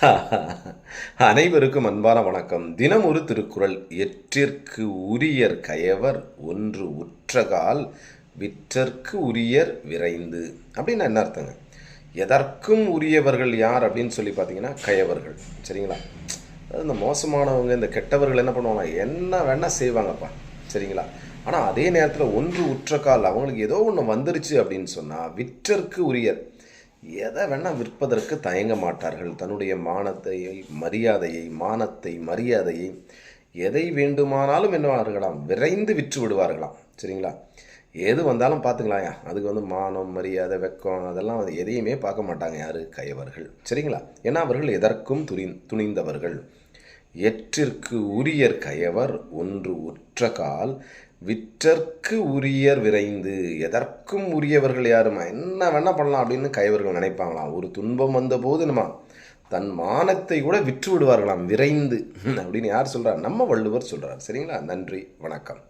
அனைவருக்கும் அன்பான வணக்கம். தினம் ஒரு திருக்குறள். எற்றிற்கு உரியர் கயவர் ஒன்று உற்றகால் விற்றற்கு உரியர் விரைந்து. அப்படின்னு என்ன அர்த்தங்க? எதற்கும் உரியவர்கள் யார் அப்படின்னு சொல்லி பார்த்தீங்கன்னா கயவர்கள். சரிங்களா? அதாவது இந்த மோசமானவங்க இந்த கெட்டவர்கள் என்ன பண்ணுவாங்க? என்ன வேணால் செய்வாங்கப்பா. சரிங்களா? ஆனால் அதே நேரத்தில் ஒன்று உற்றக்கால் அவங்களுக்கு ஏதோ ஒன்று வந்துருச்சு அப்படின்னு சொன்னால் விற்றற்கு உரியர். எதை வேணால் விற்பதற்கு தயங்க மாட்டார்கள். தன்னுடைய மானத்தை மரியாதையை மானத்தை மரியாதையை எதை வேண்டுமானாலும் என்னவார்களாம் விரைந்து விற்று விடுவார்களாம். சரிங்களா? எது வந்தாலும் பார்த்துக்கலாம்யா அதுக்கு வந்து மானம் மரியாதை வெக்கம் அதெல்லாம் வந்து எதையுமே பார்க்க மாட்டாங்க யார்? கயவர்கள். சரிங்களா? ஏன்னா அவர்கள் எதற்கும் துணி துணிந்தவர்கள். எற்றிற்கு உரியர் கயவர் ஒன்று உற்றகால் விற்றற்கு உரியர் விரைந்து. எதற்கும் உரியவர்கள் யாருமா? என்ன வேணா பண்ணலாம் அப்படின்னு கயவர்கள் நினைப்பாங்களாம். ஒரு துன்பம் வந்தபோது நம்ம தன் மானத்தை கூட விற்று விடுவார்களாம். விரைந்து அப்படின்னு யார் சொல்கிறார் நம்ம வள்ளுவர் சொல்கிறார் சரிங்களா? நன்றி வணக்கம்.